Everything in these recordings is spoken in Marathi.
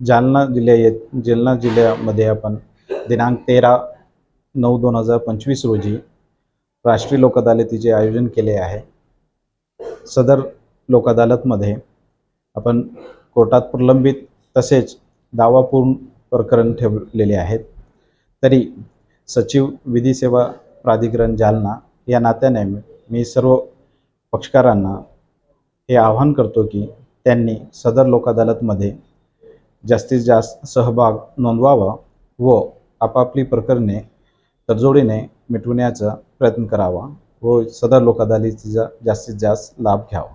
जालना जिल्ह्या जालना जिल्ह्यामध्ये आपण दिनांक तेरा नऊ दोन हजार पंचवीस रोजी राष्ट्रीय लोक अदालतीचे आयोजन केले आहे. सदर लोक अदालतमध्ये आपण कोर्टात प्रलंबित तसेच दावापूर्ण प्रकरण ठेवलेले आहेत. तरी सचिव विधी सेवा प्राधिकरण जालना या नात्याने मी सर्व पक्षकारांना हे आवाहन करतो की त्यांनी सदर लोक अदालतमध्ये जास्तीत जास्त सहभाग नोंदवावा व आपापली प्रकरणे तडजोडीने मिटविण्याचा प्रयत्न करावा व सदर लोक अदालतीचा जास्तीत जास्त लाभ घ्यावा.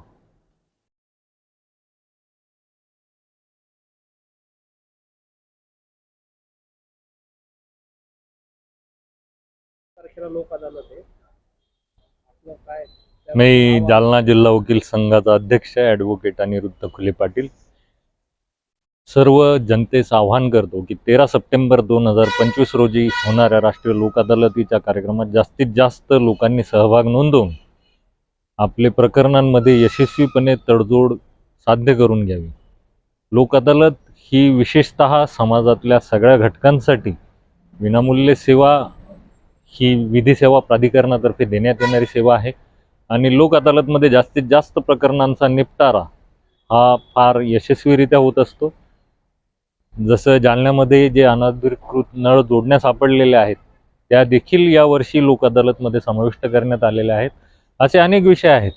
लोक अदालत आहे. आपलं काय मी जालना जिल्हा वकील संघाचा अध्यक्ष ॲडव्होकेट अनिरुद्ध खुले पाटील. सर्व जनतेस आवाहन करतो की तेरा सप्टेंबर दोन हजार पंचवीस रोजी होणाऱ्या राष्ट्रीय लोक अदालतीच्या कार्यक्रमात जास्तीत जास्त लोकांनी सहभाग नोंदवून आपले प्रकरणांमध्ये यशस्वीपणे तडजोड साध्य करून घ्यावी. लोक अदालत ही विशेषतः समाजातल्या सगळ्या घटकांसाठी विनामूल्य सेवा ही विधी सेवा प्राधिकरणातर्फे देण्यात येणारी सेवा आहे. आणि लोक अदालतमध्ये जास्तीत जास्त प्रकरणांचा निपटारा हा फार यशस्वीरित्या होत असतो. जसं जालन्यामध्ये जे अनाधिकृत नळ जोडण्या सापडलेल्या आहेत त्या देखील यावर्षी लोक अदालतमध्ये समाविष्ट करण्यात आलेल्या आहेत. असे अनेक विषय आहेत.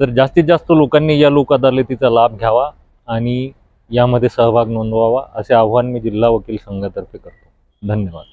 तर जास्तीत जास्त लोकांनी या लोक अदालतीचा लाभ घ्यावा आणि यामध्ये सहभाग नोंदवावा असे आव्हान मी जिल्हा वकील संघातर्फे करतो. धन्यवाद.